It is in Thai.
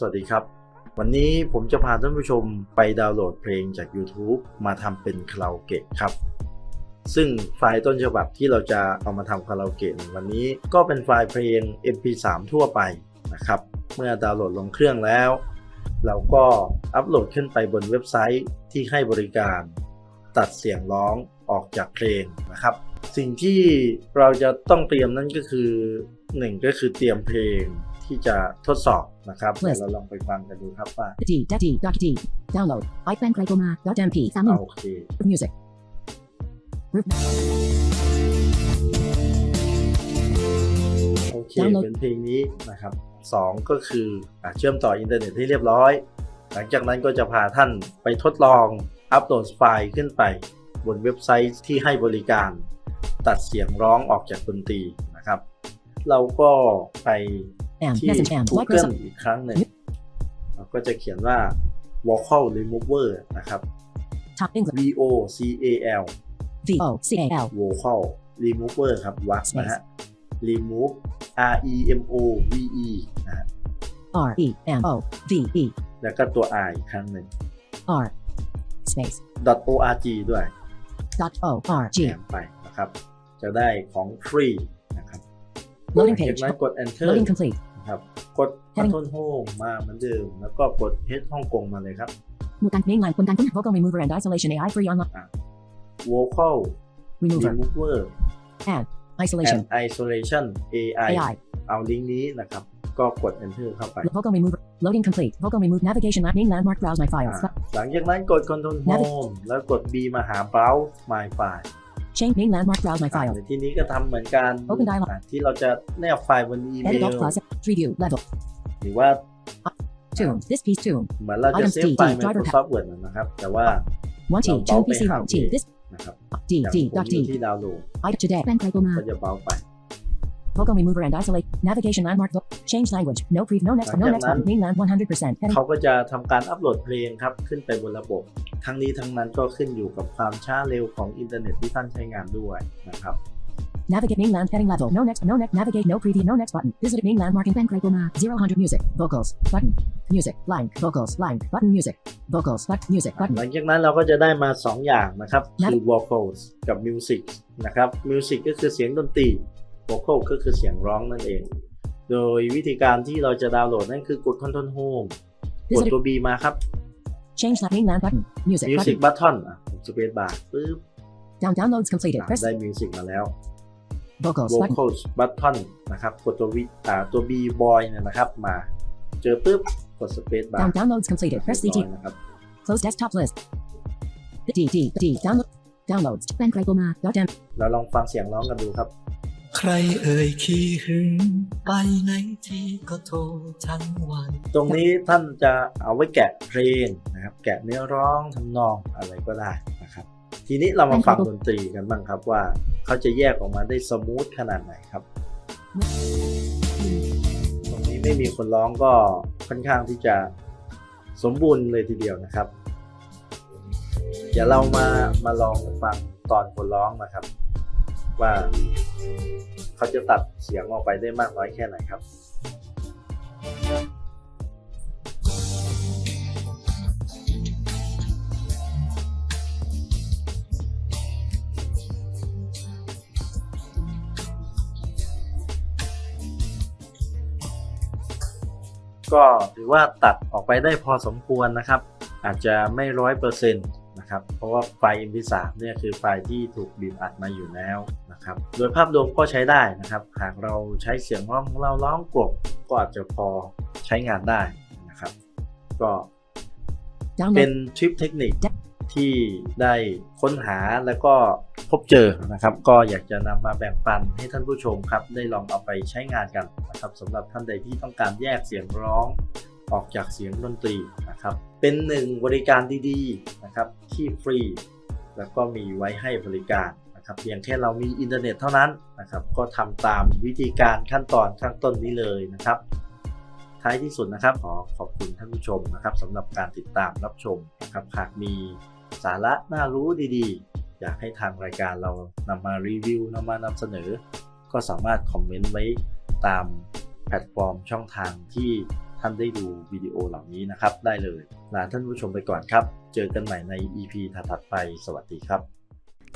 สวัสดีครับ วันนี้ผมจะพาท่านผู้ชมไปดาวน์โหลดเพลงจาก YouTube มาทำเป็นคาราโอเกะครับ ซึ่งไฟล์ต้นฉบับที่เราจะเอามาทำคาราโอเกะวันนี้ก็เป็นไฟล์เพลง MP3 ทั่วไปนะครับ เมื่อดาวน์โหลดลงเครื่องแล้ว เราก็อัปโหลดขึ้นไปบนเว็บไซต์ที่ให้บริการ ตัดเสียงร้องออกจากเพลงนะครับ สิ่งที่เราจะต้องเตรียมนั่นก็คือหนึ่งก็คือเตรียมเพลง ที่จะทดสอบนะครับเดี๋ยวเราลองไปฟังกันดูครับว่า D D D Dot D Download iPlan Chroma Dot MP 3อ่าโอเค Music Group โอเค Download เป็นเพลงนี้นะครับสองก็คืออะเชื่อมต่ออินเทอร์เน็ตให้เรียบร้อย หลังจากนั้นก็จะพาท่านไปทดลองอัปโหลดไฟล์ขึ้นไป บนเว็บไซต์ที่ให้บริการ ตัดเสียงร้องออกจากดนตรีนะครับ เราก็ไป and ที่ Message and Google Microsoft อีกครั้งหนึ่งเราก็จะเขียนว่า vocal remover นะครับ Top English V O C A L V O C A L vocal remover ครับวักนะฮะ remove R E M O V E นะฮะ R E M O V E แล้วก็ตัว I อีกครั้งหนึ่ง R space .org ด้วย dot O R แถ G มไปนะครับ จะได้ของฟรีนะครับ Loading จาก page นั้นกด enter Loading complete นะครับ กด control home มาเหมือนเดิม แล้วก็กด head ฮ่องกงมาเลยครับ Mukan mainline Kunkan Kun Vocal Remover and Isolation AI Free Online vocal Remover remover Isolation and isolation AI AI เอาลิงก์นี้นะครับ ก็กด enter เข้าไป Vocal Remover Loading complete Vocal Remove Navigation Lab Main Landmark Browse My อ่า Files หลังจากนั้นกด control home แล้วกด B มาหา browse my file Change Main Landmark Browse My อ่า Files ในที่นี้ก็ทำเหมือนกัน Open dialog อ่าที่เราจะแนบไฟล์บนอีเม Edit ล Alt Plus Tree View Level หรือว่า Tune This piece tune เหมือนเราจะ Items เซฟ D, ไฟล์ D, driver Microsoft Word นะครับ แต่ว่า1 T เรา Tune เบาไป PC หา Row T เอง This นะครับ D อย่าง D ผม dot อยู่ D ที่ดาวน์โหลด Item today Plan Chroma ก็จะเบาไป Vocal remover and isolate. Navigation landmark. Vo- Change language. No pre. No next. No next button. Mainland 100%. Heading. เขาก็จะทำการอัปโหลดเพลงครับ ขึ้นไปบนระบบ ทั้งนี้ทั้งนั้นก็ขึ้นอยู่กับความช้าเร็วของอินเทอร์เน็ตที่ท่านใช้งานด้วยนะครับ Navigate mainland heading level. No next. No next. Navigate. No preview. No next button. Visit main landmark in Plan Chroma. 0 music. Vocals. Button. Music. Blank. Vocals. Blank. Button. Music. Vocals. Button. Music. ห Button. ลังจากนั้นเราก็จะได้มา 2 อย่างนะครับครับ คือ vocals กับ music นะครับ music ก็คือเสียงดนตรี vocal ก็คือเสียงร้องนั่นเอง โดยวิธีการที่เราจะดาวน์โหลดนั่นคือกด control home กด Visit. ตัว B มาครับ Change that mainland button. Music. music Button. button อะผมสเปซบาร์ปึ๊บ Down. Downloads completed. อะ Press ได้ music มาแล้ว vocals. Button. vocals button นะครับ กดตัว V อ่าตัว B boy เนี่ยนะครับ มา เจอปุ๊บ กด space bar Down. Downloads completed. Press เรียบ CT. ร้อยนะครับ Close desktop list. D D D. Download. Downloads. Plan Chroma. Dot M. เราลองฟังเสียงร้องกันดูครับใค รเอ่ยขี้หึงไปไหนทีก็โทรทั้งวัน ตรงนี้ท่านจะเอาไว้แกะเพลงนะครับ แกะเนื้อร้องทำนองอะไรก็ได้นะครับ ทีนี้เรามาฟังดนตรีกันบ้างครับว่า เขาจะแยกออกมาได้สมูทขนาดไหนครับ ตรงนี้ไม่มีคนร้องก็ค่อนข้างที่จะสมบูรณ์เลยทีเดียวนะครับ เดี๋ยวเรามามาลองฟังตอนคนร้องนะครับ ว่า เขาจะตัดเสียงออกไปได้มากน้อยแค่ไหนครับ ก็ถือว่าตัดออกไปได้พอสมควรนะครับ อาจจะไม่ร้อยเปอร์เซ็นต์นะครับ เพราะว่าไฟล์ MP3 เนี่ยคือไฟล์ที่ถูกบีบอัดมาอยู่แล้ว นะครับโดยภาพรวมก็ใช้ได้นะครับ หากเราใช้เสียงร้องของเราร้องกลบก็อาจจะพอใช้งานได้นะครับ ก็เป็ Download. นทริปเทคนิคที่ได้ค้นหาแล้วก็พบเจอนะครับ ก็อยากจะนำมาแบ่งปันให้ท่านผู้ชมครับ ได้ลองเอาไปใช้งานกันนะครับสำหรับท่านใดที่ต้องการแยกเสียงร้องออกจากเสียงดนตรีนะครับ เป็นหนึ่งบริการดีๆนะครับที่ฟรี แล้วก็มีไว้ให้บริการ นะครับเพียงแค่เรามีอินเทอร์เน็ตเท่านั้นนะครับ ก็ทำตามวิธีการขั้นตอนข้างต้นนี้เลยนะครับ ท้ายที่สุดนะครับ ขอขอบคุณท่านผู้ชมนะครับสำหรับการติดตามรับชมนะครับหากมีสาระน่ารู้ดีๆ อยากให้ทางรายการเรานำมารีวิวนำมานำเสนอ ก็สามารถคอมเมนต์ไว้ตามแพลตฟอร์มช่องทางที่ท่านท่านได้ดูวิดีโอเหล่านี้นะครับ ได้เลยลาท่านผู้ชมไปก่อนครับ เจอกันใหม่ใน EP ถัดๆไป สวัสดีครับ